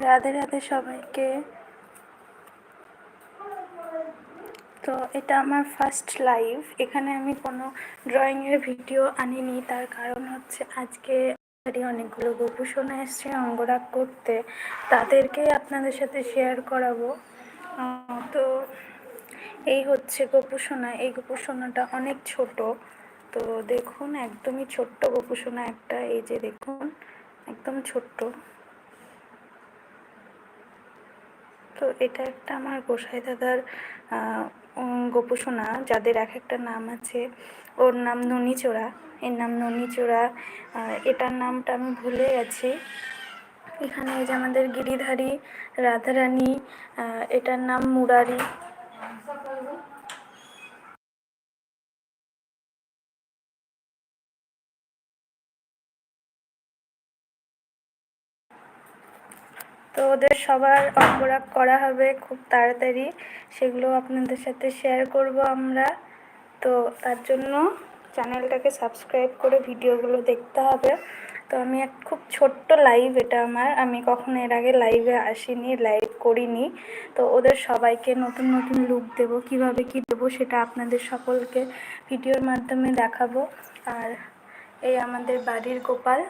রাধে রাধে সবাইকে। তো এটা আমার ফার্স্ট লাইভ এখানে আমি কোনো ড্রয়িংয়ের ভিডিও আনিনি, তার কারণ হচ্ছে আজকে অনেকগুলো গপু শোনা এসছে অঙ্গরাগ করতে। তাদেরকেই আপনাদের সাথে শেয়ার করাবো। তো এই হচ্ছে গপু সোনা। এই গপু সোনাটা অনেক ছোট। তো দেখুন, একদমই ছোট্ট গপু সোনা একটা। এই যে দেখুন, একদম ছোট্ট। তো এটা একটা আমার গোসাই দাদার গোপসোনা যাদের এক একটা নাম আছে। ওর নাম ননিচোড়া এর নাম ননিচোড়া এটার নামটা আমি ভুলে গেছি। এখানে এই যে আমাদের গিরিধারী, রাধারানী এটার নাম মুরারি। তো ওদের সবার অঙ্গরাগ করা হবে খুব তাড়াতাড়ি। সেগুলো আপনাদের সাথে শেয়ার করব আমরা। তো তার জন্য চ্যানেলটাকে সাবস্ক্রাইব করে ভিডিওগুলো দেখতে হবে। তো আমি এক খুব ছোট্ট লাইভ এটা আমার। আমি কখনো এর আগে লাইভে আসিনি লাইভ করিনি। তো ওদের সবাইকে নতুন নতুন লুক দেবো, কীভাবে কি দেবো সেটা আপনাদের সকলকে ভিডিওর মাধ্যমে দেখাবো। আর এই আমাদের বাড়ির গোপাল।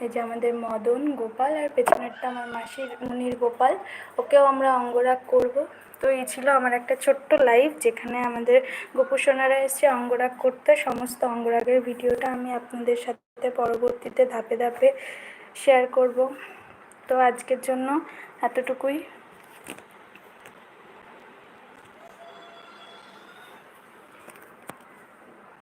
এই যে আমাদের মদন, গোপাল আর পেছনেরটা আমার মাসির মুনির গোপাল, ওকেও আমরা অঙ্গরাগ করব। তো এই ছিল আমার একটা ছোট্ট লাইভ যেখানে আমাদের গোপুসোনারা এসছে অঙ্গরাগ করতে, সমস্ত অঙ্গরাগের ভিডিওটা আমি আপনাদের সাথে পরবর্তীতে ধাপে ধাপে শেয়ার করব। তো আজকের জন্য এতটুকুই।